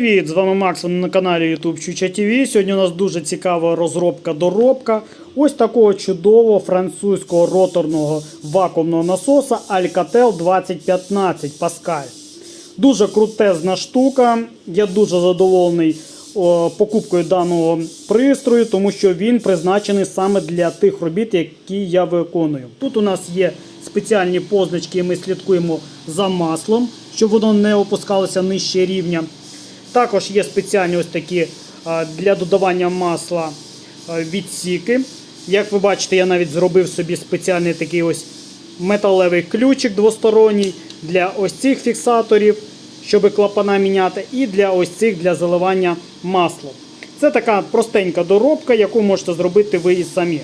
привіт! З вами Макс ви на каналі YouTube Чуча TV. Сьогодні у нас дуже цікава розробка-доробка ось такого чудового французького роторного вакуумного насоса Alcatel 2015 Pascal. Дуже крутезна штука. Я дуже задоволений о, покупкою даного пристрою, тому що він призначений саме для тих робіт, які я виконую. Тут у нас є спеціальні позначки, і ми слідкуємо за маслом, щоб воно не опускалося нижче рівня. Також є спеціальні ось такі для додавання масла відсіки. Як ви бачите, я навіть зробив собі спеціальний такий ось металевий ключик двосторонній для ось цих фіксаторів, щоб клапана міняти, і для ось цих для заливання масла. Це така простенька доробка, яку можете зробити ви і самі.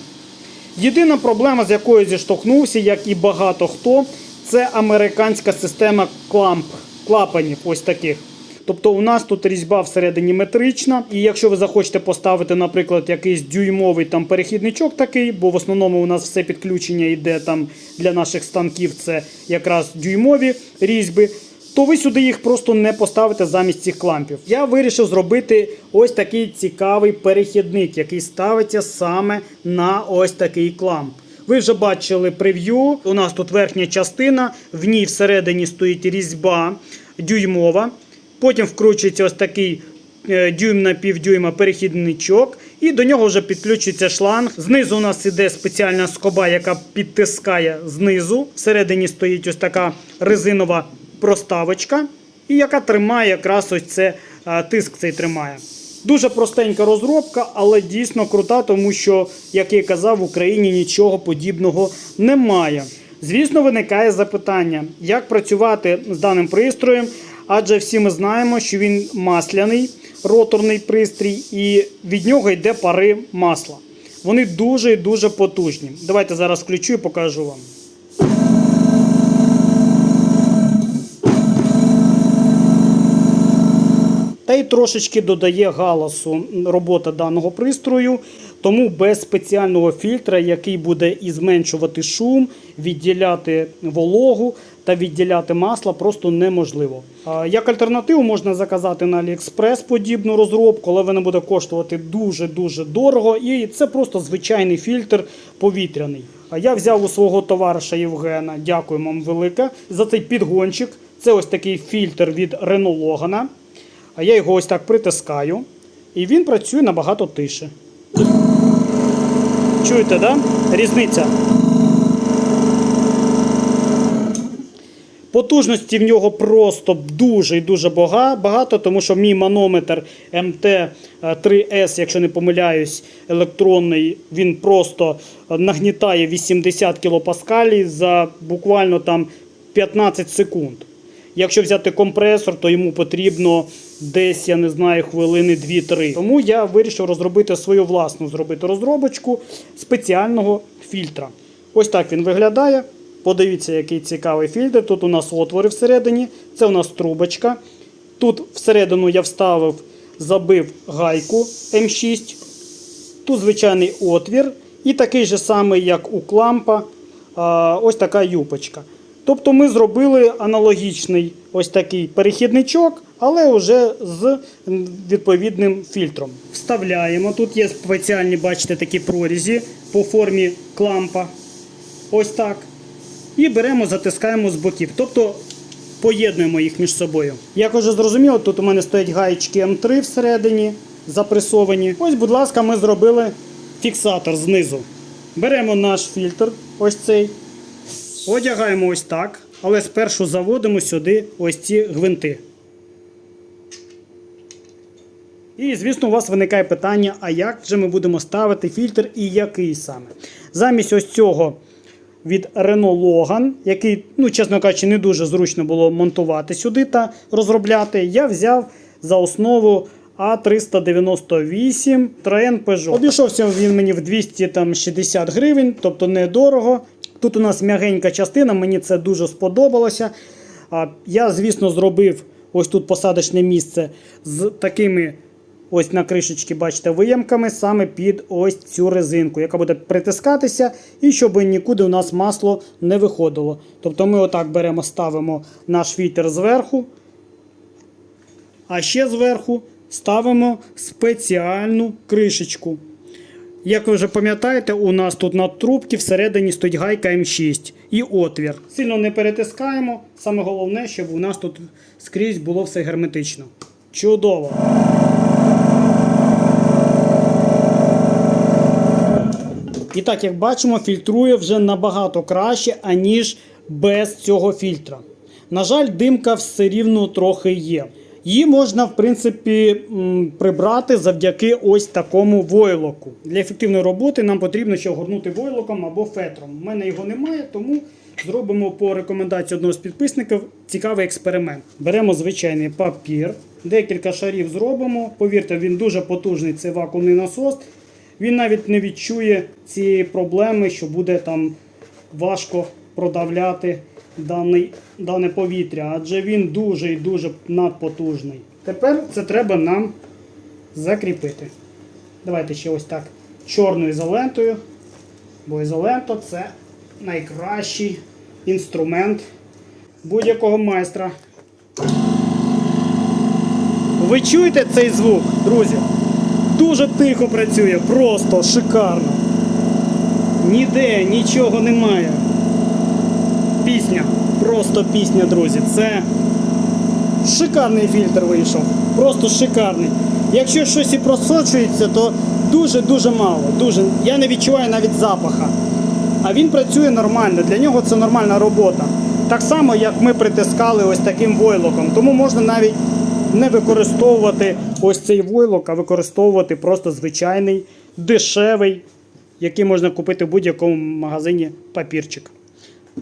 Єдина проблема, з якою зіштовхнувся, як і багато хто, це американська система кламп, клапанів ось таких. Тобто у нас тут різьба всередині метрична, і якщо ви захочете поставити, наприклад, якийсь дюймовий там перехідничок такий, бо в основному у нас все підключення йде там для наших станків, це якраз дюймові різьби, то ви сюди їх просто не поставите замість цих клампів. Я вирішив зробити ось такий цікавий перехідник, який ставиться саме на ось такий кламп. Ви вже бачили прев'ю. У нас тут верхня частина, в ній всередині стоїть різьба дюймова. Потім вкручується ось такий е, дюйм на півдюйма перехідничок, і до нього вже підключується шланг. Знизу у нас іде спеціальна скоба, яка підтискає знизу. Всередині стоїть ось така резинова проставочка, і яка тримає якраз ось це е, тиск цей тримає. Дуже простенька розробка, але дійсно крута, тому що, як я казав, в Україні нічого подібного немає. Звісно, виникає запитання, як працювати з даним пристроєм, адже всі ми знаємо, що він масляний роторний пристрій, і від нього йде пари масла. Вони дуже і дуже потужні. Давайте зараз включу і покажу вам. Та й трошечки додає галасу робота даного пристрою, тому без спеціального фільтра, який буде і зменшувати шум, відділяти вологу та відділяти масло, просто неможливо. Як альтернативу можна заказати на AliExpress подібну розробку, але вона буде коштувати дуже-дуже дорого. І це просто звичайний фільтр повітряний. А я взяв у свого товариша Євгена, дякую вам велике, за цей підгончик. Це ось такий фільтр від Renault Logan. Я його ось так притискаю, і він працює набагато тише. Чуєте, да? Різниця. Потужності в нього просто дуже і дуже багато, тому що мій манометр МТ3С, якщо не помиляюсь, електронний, він просто нагнітає 80 кПа за буквально там 15 секунд. Якщо взяти компресор, то йому потрібно десь, я не знаю, хвилини 2-3. Тому я вирішив розробити свою власну зробити розробочку спеціального фільтра. Ось так він виглядає. Подивіться, який цікавий фільтр. Тут у нас отвори всередині, це у нас трубочка. Тут всередину я вставив, забив гайку М6. Тут звичайний отвір. І такий же самий, як у клампа, ось така юпочка. Тобто ми зробили аналогічний ось такий перехідничок, але вже з відповідним фільтром. Вставляємо. Тут є спеціальні, бачите, такі прорізі по формі клампа. Ось так. І беремо, затискаємо з боків. Тобто поєднуємо їх між собою. Як вже зрозуміло, тут у мене стоять гаєчки М3 всередині, запресовані. Ось, будь ласка, ми зробили фіксатор знизу. Беремо наш фільтр, ось цей. Одягаємо ось так, але спершу заводимо сюди ось ці гвинти. І, звісно, у вас виникає питання, а як же ми будемо ставити фільтр і який саме? Замість ось цього від Renault Logan, який, ну, чесно кажучи, не дуже зручно було монтувати сюди та розробляти, я взяв за основу А398 Traen Peugeot. Обійшовся він мені в 260 гривень, тобто недорого. Тут у нас м'ягенька частина, мені це дуже сподобалося. Я, звісно, зробив ось тут посадочне місце з такими ось на кришечки, бачите, виямками саме під ось цю резинку, яка буде притискатися, і щоб нікуди у нас масло не виходило. Тобто ми отак беремо, ставимо наш фільтр зверху. А ще зверху ставимо спеціальну кришечку. Як ви вже пам'ятаєте, у нас тут на трубці всередині стоїть гайка М6 і отвір. Сильно не перетискаємо. Саме головне, щоб у нас тут скрізь було все герметично. Чудово! І так, як бачимо, фільтрує вже набагато краще, аніж без цього фільтра. На жаль, димка все рівно трохи є. Її можна, в принципі, прибрати завдяки ось такому войлоку. Для ефективної роботи нам потрібно ще огорнути войлоком або фетром. У мене його немає, тому зробимо по рекомендації одного з підписників цікавий експеримент. Беремо звичайний папір, декілька шарів зробимо. Повірте, він дуже потужний, це вакуумний насос. Він навіть не відчує цієї проблеми, що буде там важко продавляти даний, дане повітря, адже він дуже і дуже надпотужний. Тепер це треба нам закріпити. Давайте ще ось так чорною ізолентою, бо ізолента це найкращий інструмент будь-якого майстра. Ви чуєте цей звук, друзі? Дуже тихо працює, просто шикарно. Ніде нічого немає. Пісня, просто пісня, друзі. Це шикарний фільтр вийшов. Просто шикарний. Якщо щось і просочується, то дуже-дуже мало. Дуже. Я не відчуваю навіть запаха. А він працює нормально, для нього це нормальна робота. Так само, як ми притискали ось таким войлоком. Тому можна навіть не використовувати ось цей войлок, а використовувати просто звичайний, дешевий, який можна купити в будь-якому магазині папірчик.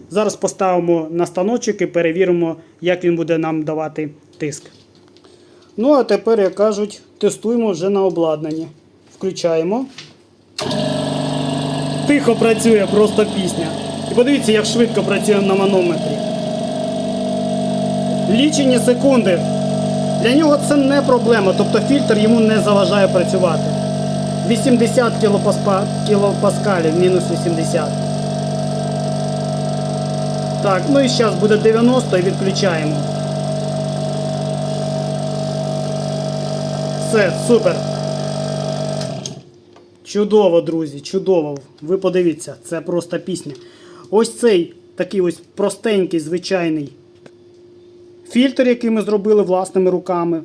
Зараз поставимо на станочок і перевіримо, як він буде нам давати тиск. Ну, а тепер, як кажуть, тестуємо вже на обладнанні. Включаємо. Тихо працює, просто пісня. І подивіться, як швидко працює на манометрі. Лічені секунди. Для нього це не проблема, тобто фільтр йому не заважає працювати. 80 кілопаспа- кілопаскалів, мінус 80. Так, ну і зараз буде 90 і відключаємо. Все, супер. Чудово, друзі, чудово. Ви подивіться, це просто пісня. Ось цей такий ось простенький, звичайний фільтр, який ми зробили власними руками,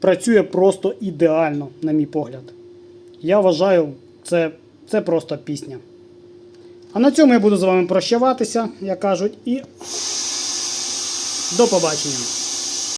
працює просто ідеально, на мій погляд. Я вважаю, це, це просто пісня. А на цьому я буду з вами прощаватися, як кажуть, і до побачення.